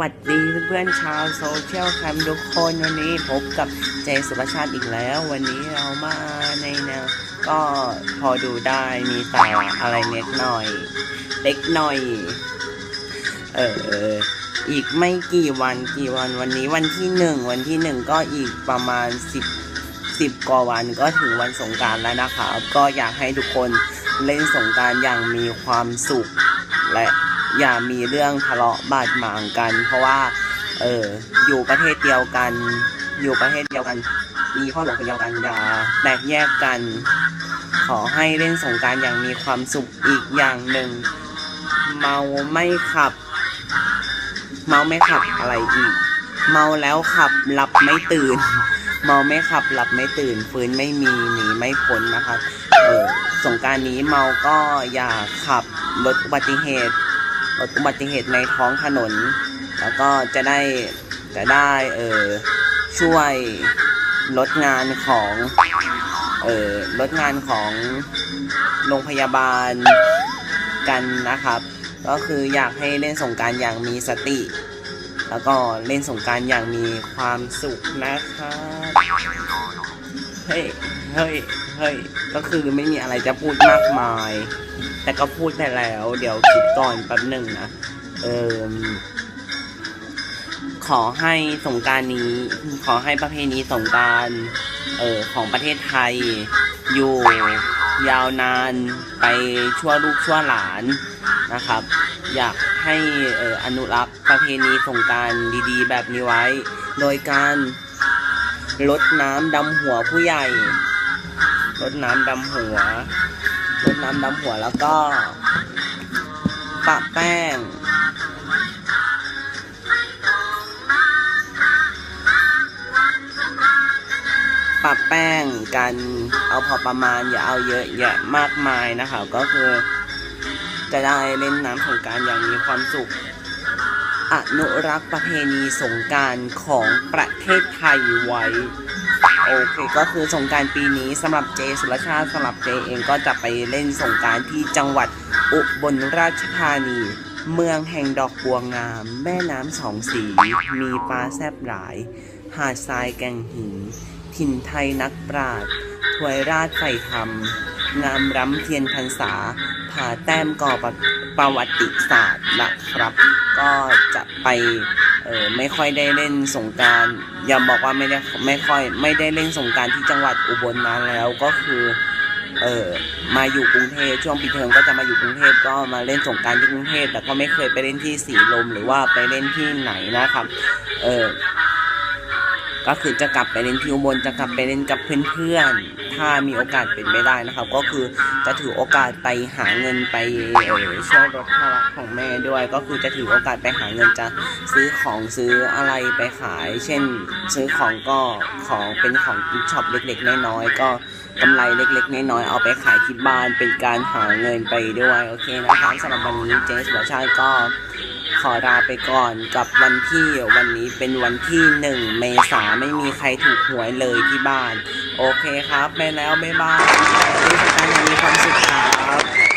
วัสดีเพื่อนๆชาวโซเชียลแคมทุกคนวันนี้พบกับเจสุรชาติอีกแล้ว วันนี้เรามาในแนวก็พอดูได้มีสาระอะไรเล็กหน่อย เล็กหน่อย เอออีกไม่กี่วันกี่วันวันนี้วันที่หนึ่งวันที่หนึ่งก็อีกประมาณสิบสิบกว่าวันก็ถึงวันสงการแล้วนะครับ ก็อยากให้ทุกคนเล่นสงการอย่างมีความสุขและ อย่ามีเรื่องทะเลาะบาดหมางกัน เพราะว่า เอออยู่ประเทศเดียวกัน อยู่ประเทศเดียวกัน มีข้อหลงเดียวกันอย่าแตกแยกกัน ขอให้เล่นสงการอย่างมีความสุขอีกอย่างหนึ่ง เมาไม่ขับ เมาไม่ขับอะไรอีก เมาแล้วขับหลับไม่ตื่น เมาไม่ขับหลับไม่ตื่น ฟื้นไม่มีหนีไม่พ้นนะครับ เออสงการนี้เมาก็อย่าขับลดอุบัติเหตุ ลดอุบัติเหตุในท้องถนน แล้วก็จะได้จะได้เออช่วยลดงานของเออลดงานของโรงพยาบาลกันนะครับ ก็คืออยากให้เล่นสงการอย่างมีสติ แล้วก็เล่นสงการอย่างมีความสุขนะครับ เฮ้ย เฮ้ย เฮ้ย ก็คือไม่มีอะไรจะพูดมากมาย แต่ก็พูดไปแล้ว เดี๋ยวคิดก่อนแป๊บหนึ่งนะ เออขอให้สงการนี้ ขอให้ประเพณีสงการเออของประเทศไทย อยู่ยาวนานไปชั่วลูกชั่วหลานนะครับ อยากให้อออนุรักษ์ประเพณีสงการดีๆ แบบนี้ไว้ โดยการลดน้ำดำหัวผู้ใหญ่ ลดน้ำดำหัวลดน้ำดำหัวแล้วก็ปะแป้ง ปะแป้งกันเอาพอประมาณอย่าเอาเยอะแยะมากมายนะครับก็คือ จะได้เล่นน้ำสงการอย่างมีความสุข อนุรักษ์ประเพณีสงการของประเทศไทยไว้ โอเคก็คือสงการปีนี้สำหรับเจสุรชาติสำหรับเจเองก็จะไปเล่นสงการที่จังหวัดอุบลราชธานี เมืองแห่งดอกบัวงาม แม่น้ำสองสี มีปลาแซบหลาย หาดทรายแก่งหิน ถิ่นไทยนักปราชญ์ถวยราชไฝ่ธรรม งามร้ำเทียนพรรษา ผาแต้มก่อประประวัติศาสตร์นะครับ ก็จะไป เออไม่ค่อยได้เล่นสงการอย่าบอกว่าไม่ได้ไม่ค่อยไม่ได้เล่นสงการที่จังหวัดอุบลนานแล้วก็คือเออมาอยู่กรุงเทพช่วงปีเทอมก็จะมาอยู่กรุงเทพก็มาเล่นสงการที่กรุงเทพแต่ก็ไม่เคยไปเล่นที่สีลมหรือว่าไปเล่นที่ไหนนะครับ เออ ก็คือจะกลับไปเล่นที่อุบลจะกลับไปเล่นกับเพื่อนๆ ถ้ามีโอกาสเป็นไม่ได้นะครับ ก็คือจะถือโอกาสไปหาเงินไปช่วยลดภาระของแม่ด้วย ก็คือจะถือโอกาสไปหาเงินจะซื้อของซื้ออะไรไปขาย เช่น ซื้อของก็ของเป็นของกิฟช็อปเล็กๆน้อยๆก็กำไรเล็กๆน้อยๆเอาไปขายที่บ้านเป็นการหาเงินไปด้วยโอเคนะครับสำหรับวันนี้เจสบัชาติก็ ขอลาไปก่อนกับวันที่วันนี้เป็นวันที่หนึ่งเมษาไม่มีใครถูกหวยเลยที่บ้าน โอเคครับไปแล้ว บ๊ายบายที่สกานมีความสุขครับ